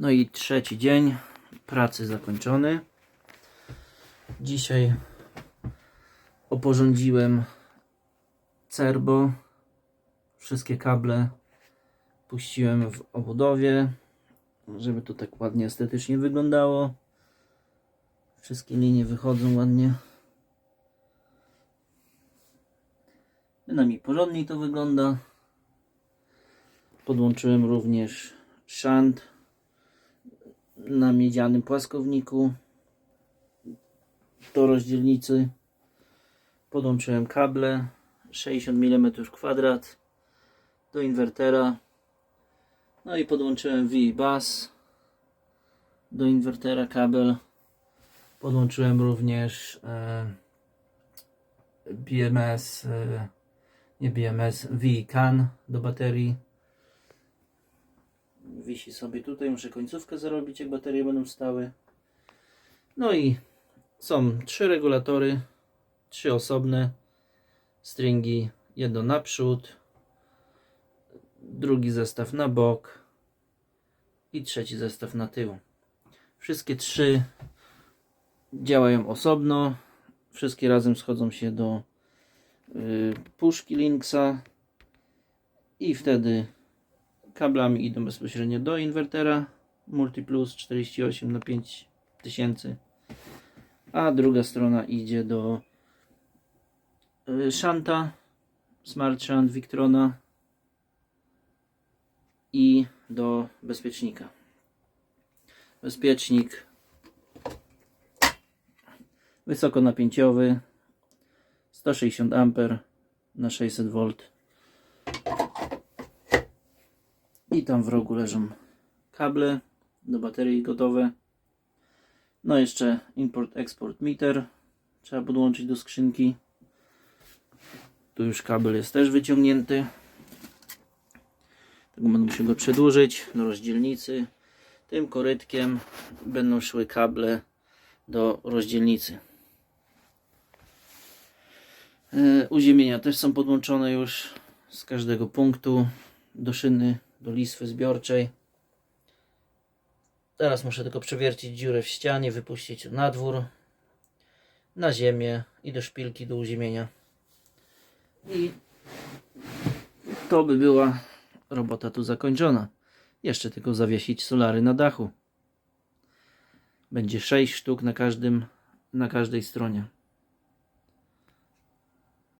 No i trzeci dzień pracy zakończony. Dzisiaj oporządziłem cerbo. Wszystkie kable puściłem w obudowie, żeby to tak ładnie estetycznie wyglądało. Wszystkie linie wychodzą ładnie. Bynajmniej porządniej to wygląda. Podłączyłem również shunt na miedzianym płaskowniku do rozdzielnicy. Podłączyłem kable 60 mm kwadrat do inwertera. No i podłączyłem V-Bus do inwertera kabel. Podłączyłem również e, BMS, e, nie BMS, V-CAN do baterii. Wisi sobie tutaj, muszę końcówkę zarobić, jak baterie będą stały. No i są trzy regulatory, trzy osobne stringi, jedno naprzód, drugi zestaw na bok i trzeci zestaw na tył. Wszystkie trzy działają osobno, wszystkie razem schodzą się do y, puszki Linksa i wtedy kablami idą bezpośrednio do inwertera Multiplus 48 na 5000 a druga strona idzie do y, Shanta Smart Shunt Victrona i do bezpiecznika. Bezpiecznik wysokonapięciowy 160 A na 600 V i tam w rogu leżą kable do baterii gotowe. No jeszcze import export meter trzeba podłączyć do skrzynki. Tu już kabel jest też wyciągnięty. Tego będę musiał go przedłużyć do rozdzielnicy. Tym korytkiem będą szły kable do rozdzielnicy. E, Uziemienia też są podłączone już z każdego punktu do szyny, do listwy zbiorczej. Teraz muszę tylko przewiercić dziurę w ścianie, wypuścić na dwór, na ziemię i do szpilki do uziemienia. I to by była robota tu zakończona. Jeszcze tylko zawiesić solary na dachu. Będzie 6 sztuk na każdym, na każdej stronie.